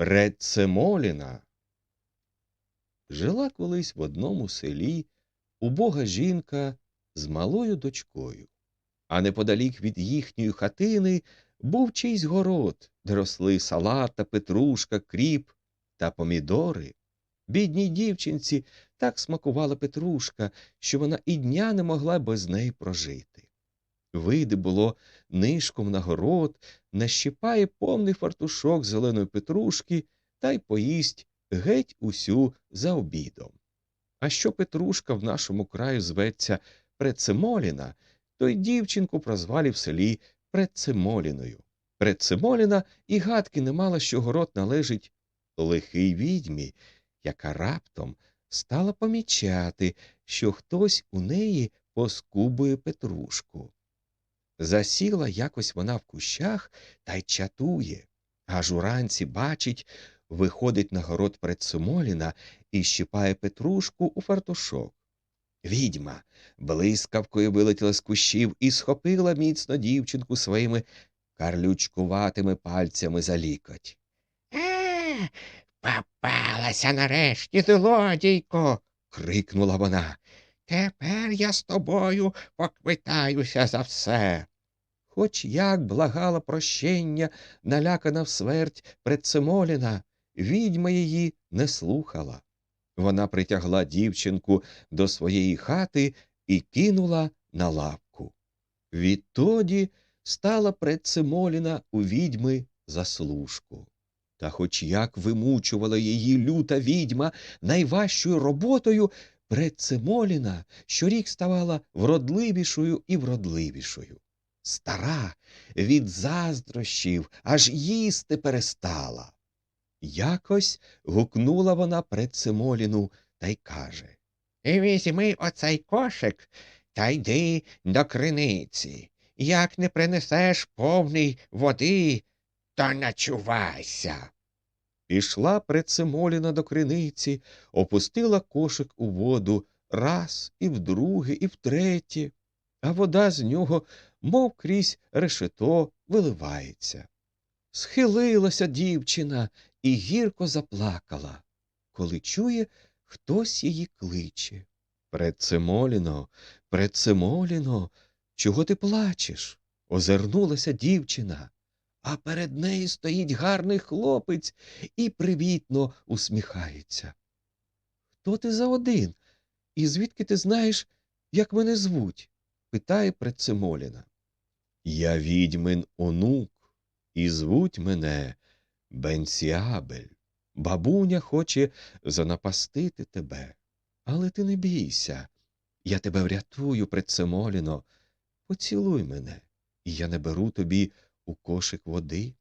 Предцемоліна. Жила колись в одному селі убога жінка з малою дочкою, а неподалік від їхньої хатини був чийсь город, де росли салата, петрушка, кріп та помідори. Бідній дівчинці так смакувала петрушка, що вона і дня не могла без неї прожити. Вийде було нишком на город, нащипає повний фартушок зеленої петрушки та й поїсть геть усю за обідом. А що Петрушка в нашому краю зветься Прецемоліна, то й дівчинку прозвали в селі Прецемоліною. Прецемоліна і гадки не мала, що город належить лихий відьмі, яка раптом стала помічати, що хтось у неї поскубує Петрушку. Засіла якось вона в кущах та й чатує, аж уранці бачить, виходить на город Прецемоліна і щипає Петрушку у фартушок. Відьма блискавкою вилетіла з кущів і схопила міцно дівчинку своїми карлючкуватими пальцями за лікоть. Е, попалася нарешті, злодійко. крикнула вона. Тепер я з тобою поквитаюся за все. Хоч як благала прощення, налякана всмерть Предцемоліна, відьма її не слухала. Вона притягла дівчинку до своєї хати і кинула на лавку. Відтоді стала Предцемоліна у відьми за служку. Та хоч як вимучувала її люта відьма найважчою роботою, Предцемоліна щорік ставала вродливішою і вродливішою. Стара від заздрощів аж їсти перестала. Якось гукнула вона Предцемоліну та й каже Візьми оцей кошик та йди до криниці. Як не принесеш повний води, то начувайся. Пішла Предцемоліна до криниці, опустила кошик у воду раз і вдруге, і втретє, а вода з нього, мов крізь решето, виливається. Схилилася дівчина і гірко заплакала, коли чує, хтось її кличе. Предцемоліно, Предцемоліно, чого ти плачеш? Озирнулася дівчина, а перед нею стоїть гарний хлопець і привітно усміхається. Хто ти за один? І звідки ти знаєш, як мене звуть? питає Предцемоліна. Я відьмин онук, і звуть мене Бенсіабель. Бабуня хоче занапастити тебе. Але ти не бійся. Я тебе врятую, Предцемоліно. Поцілуй мене, і я не беру тобі у кошик води.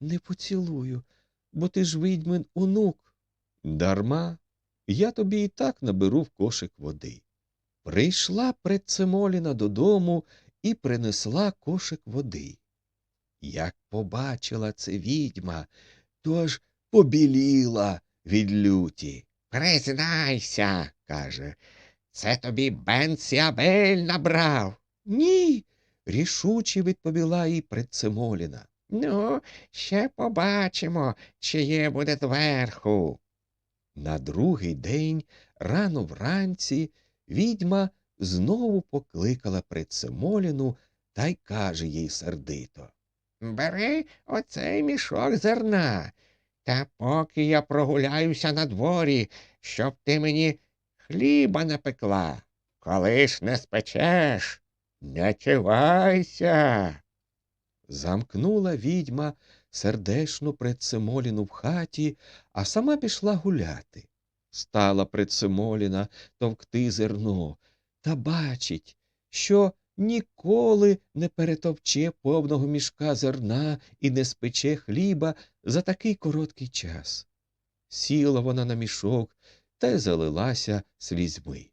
Не поцілую, бо ти ж відьмин онук. Дарма, я тобі і так наберу в кошик води. Прийшла Предцемоліна додому і принесла кошик води. Як побачила це відьма, то аж побіліла від люті. Признайся, каже, це тобі Бенсіабель набрав. Ні, рішуче відповіла їй Предцемоліна. Ну, ще побачимо, чиє буде зверху. На другий день, рано вранці, відьма знову покликала Предцемоліну та й каже їй сердито. Бери оцей мішок зерна, та поки я прогуляюся на дворі, щоб ти мені хліба напекла. Коли ж не спечеш, не чувайся. Замкнула відьма сердешну Предцемоліну в хаті, а сама пішла гуляти. Стала Предцемоліна товкти зерно та бачить, що ніколи не перетовче повного мішка зерна і не спече хліба за такий короткий час. Сіла вона на мішок та залилася слізьми.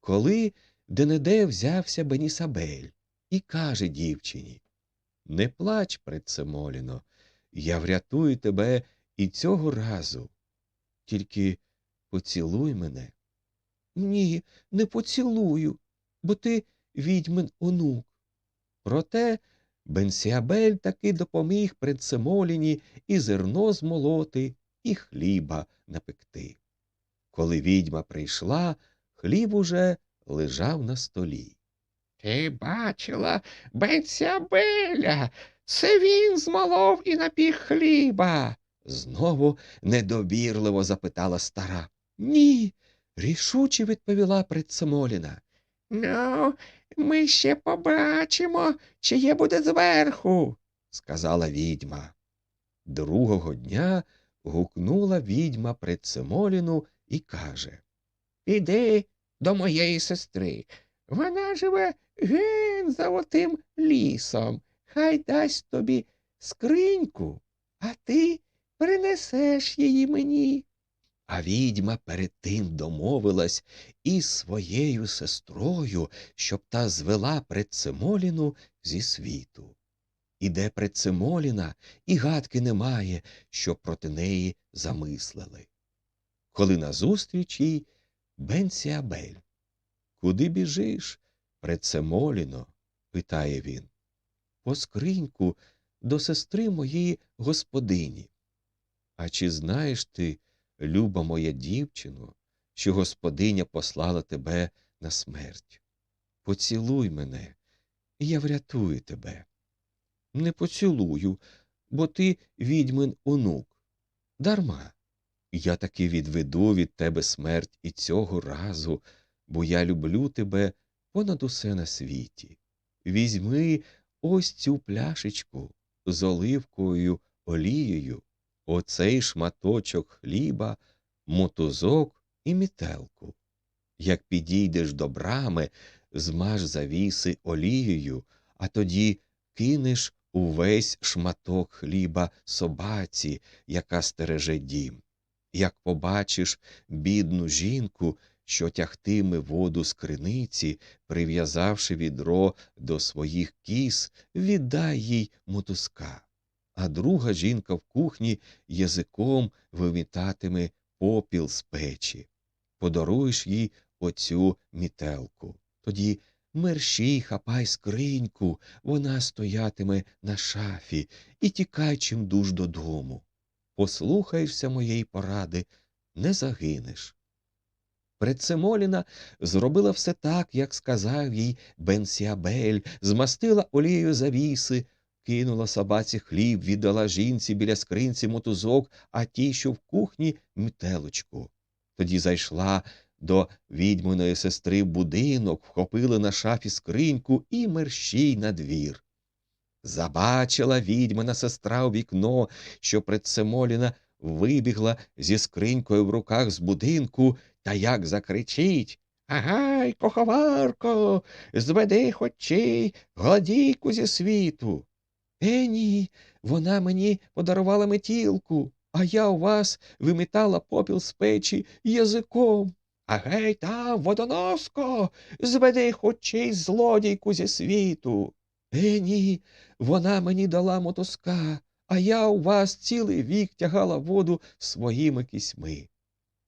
Коли де-не-де взявся Бенісабель і каже дівчині Не плач, Предцемоліно, я врятую тебе і цього разу. Тільки поцілуй мене. Ні, не поцілую, бо ти відьмин онук. Проте Бенсіабель таки допоміг Прецемоліні і зерно змолоти, і хліба напекти. Коли відьма прийшла, хліб уже лежав на столі. Ти бачила Бенсіабеля? Це він змолов і напік хліба. Знову недобірливо запитала стара. Ні, рішуче відповіла Прецемоліна. Ну, ми ще побачимо, чиє буде зверху. сказала відьма. Другого дня гукнула відьма Прецемоліну і каже Піди до моєї сестри. Вона живе ген за отим лісом. Хай дасть тобі скриньку, а ти принесеш її мені. А відьма перед тим домовилась із своєю сестрою, щоб та звела Прецемоліну зі світу. Іде Прецемоліна, і гадки немає, що проти неї замислили. Коли назустріч їй Бенсіабель. Куди біжиш, Прецемоліно? питає він. По скриньку до сестри моєї господині. А чи знаєш ти, люба моя дівчино, що господиня послала тебе на смерть? Поцілуй мене, і я врятую тебе. Не поцілую, бо ти відьмин онук. Дарма. Я таки відведу від тебе смерть і цього разу, бо я люблю тебе понад усе на світі. Візьми ось цю пляшечку з оливковою олією, оцей шматочок хліба, мотузок і мітелку. Як підійдеш до брами, змаж завіси олією, а тоді кинеш увесь шматок хліба собаці, яка стереже дім. Як побачиш бідну жінку, що тягтиме воду з криниці, прив'язавши відро до своїх кіз, віддай їй мотузка. А друга жінка в кухні язиком вимітатиме попіл з печі. Подаруєш їй оцю мітелку. Тоді мерщій хапай скриньку, вона стоятиме на шафі, і тікай чимдуж додому. Послухаєшся моєї поради, не загинеш. Прецемоліна зробила все так, як сказав їй Бенсіабель, змастила олією завіси, кинула собаці хліб, віддала жінці біля скринці мотузок, а тій, що в кухні, мітелочку. Тоді зайшла до відьминої сестри будинок, вхопила на шафі скриньку і мерщій на двір. Забачила відьмина сестра у вікно, що Прецемоліна вибігла зі скринькою в руках з будинку та як закричить Агай, коховарко, зведи хочей, гладійку зі світу. Е, ні, вона мені подарувала метілку, а я у вас вимітала попіл з печі язиком. А гей там, водоноско, зведи хочей злодійку зі світу. Е, ні, вона мені дала мотузка, а я у вас цілий вік тягала воду своїми кісьми.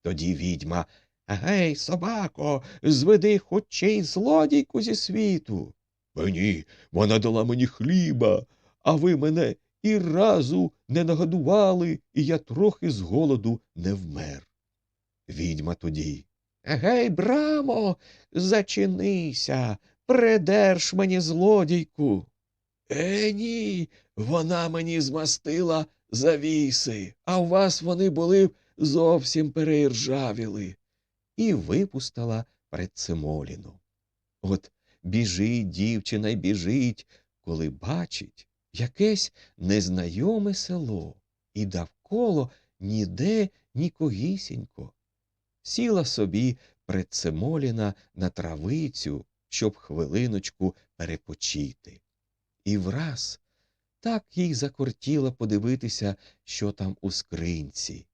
Тоді відьма Гей, собако, зведи хочей злодійку зі світу. Мені, вона дала мені хліба, а ви мене і разу не нагодували, і я трохи з голоду не вмер. Відьма тоді. Гей, брамо, зачинися, придерж мені злодійку. Е, ні, вона мені змастила завіси, а у вас вони були зовсім переіржавіли. І випустила Прецемоліну. От біжить дівчина й біжить, коли бачить якесь незнайоме село, і довколо ніде нікогісінько. Сіла собі Прецемоліна на травицю, щоб хвилиночку перепочити. І враз так їй закортіло подивитися, що там у скринці.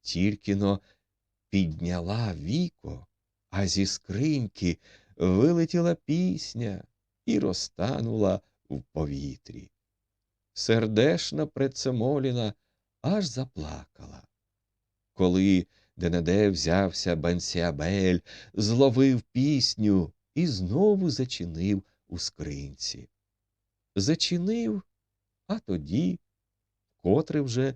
Тільки-но підняла віко, а зі скриньки вилетіла пісня і розтанула в повітрі. Сердешна Прецемоліна аж заплакала. Коли де-не-де взявся Бенсіабель, зловив пісню і знову зачинив у скринці. зачинив, а тоді, котре вже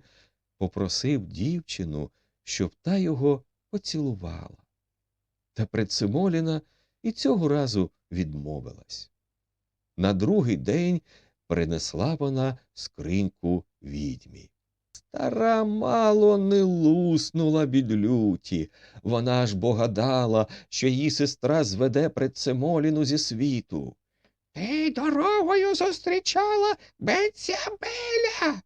попросив дівчину, щоб та його поцілувала. Та Предсимоліна і цього разу відмовилась. На другий день принесла вона скриньку відьмі. Стара мало не луснула від люті. Вона ж бо гадала, що її сестра зведе Предсимоліну зі світу. Ти дорогою зустрічала Бенцябеля?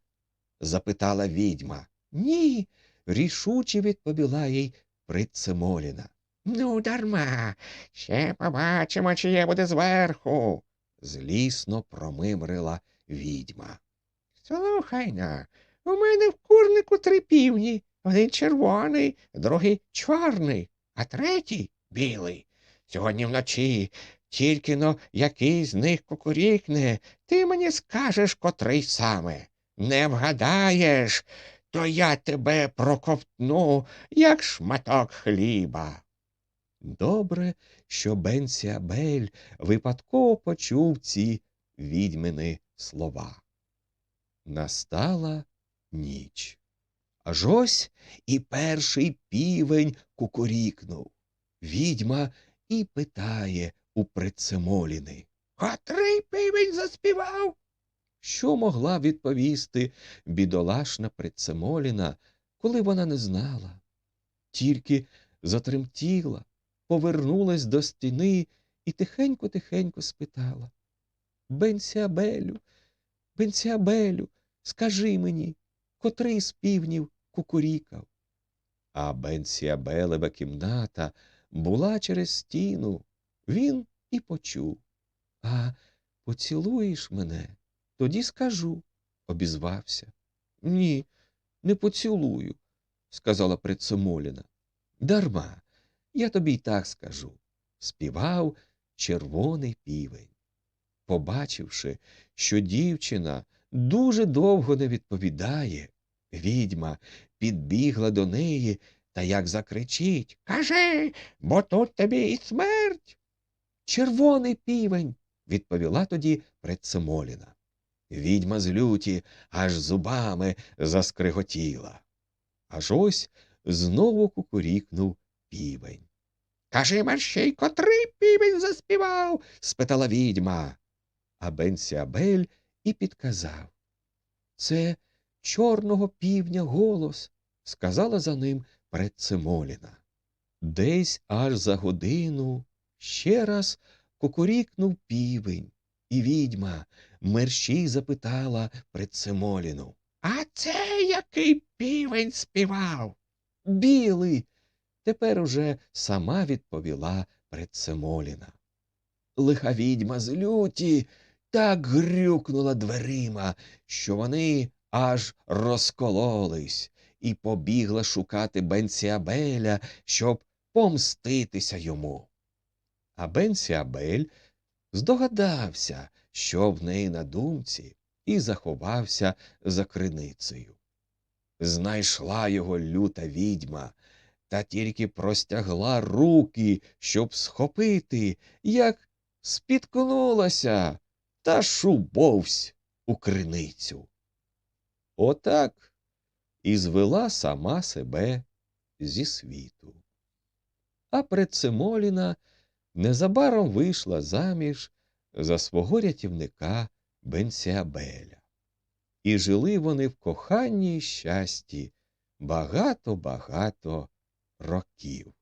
запитала відьма. Ні, рішуче відповіла їй Предсимоліна. Ну, дарма. Ще побачимо, чиє буде зверху. Злісно промимрила відьма. Слухай на, у мене в курнику три півні. Один червоний, другий чорний, а третій білий. Сьогодні вночі тільки но який з них кукурікне, ти мені скажеш, котрий саме. Не вгадаєш, то я тебе проковтну, як шматок хліба. Добре, що Бенсіабель випадково почув ці відьмини слова. Настала ніч. Аж ось і перший півень кукурікнув. Відьма і питає у Предсимоліни. Котрий півень заспівав? Що могла відповісти бідолашна Предсимоліна, коли вона не знала? Тільки затремтіла, повернулась до стіни і тихенько-тихенько спитала. Бенсіабелю, Бенсіабелю, скажи мені, котрий з півнів кукурікав? А Бенсіабелева кімната була через стіну. Він і почув. А поцілуєш мене? Тоді скажу, обізвався. Ні, не поцілую, сказала Предсимоліна. Дарма, я тобі й так скажу, співав червоний півень. Побачивши, що дівчина дуже довго не відповідає, відьма підбігла до неї та як закричить Кажи, бо тут тобі і смерть. Червоний півень, відповіла тоді Предсимоліна. Відьма з люті аж зубами заскриготіла. Аж ось знову кукурікнув півень. Кажи мерщій, котрий півень заспівав. спитала відьма. А Бенсіабель і підказав. Це чорного півня голос, сказала за ним Предсимоліна. Десь аж за годину ще раз кукурікнув півень, і відьма мерщій запитала Предсимоліну. А це який півень співав? Білий. Тепер уже сама відповіла Предсимоліна. Лиха відьма з люті так грюкнула дверима, що вони аж розкололись, і побігла шукати Бенсіабеля, щоб помститися йому. А Бенсіабель здогадався, що в неї на думці, і заховався за криницею. Знайшла його люта відьма, та тільки простягла руки, щоб схопити, як спіткнулася та шубовсь у криницю. Отак і звела сама себе зі світу. А Предсимоліна незабаром вийшла заміж за свого рятівника Бенсіабеля. І жили вони в коханні й щасті Rock Hill.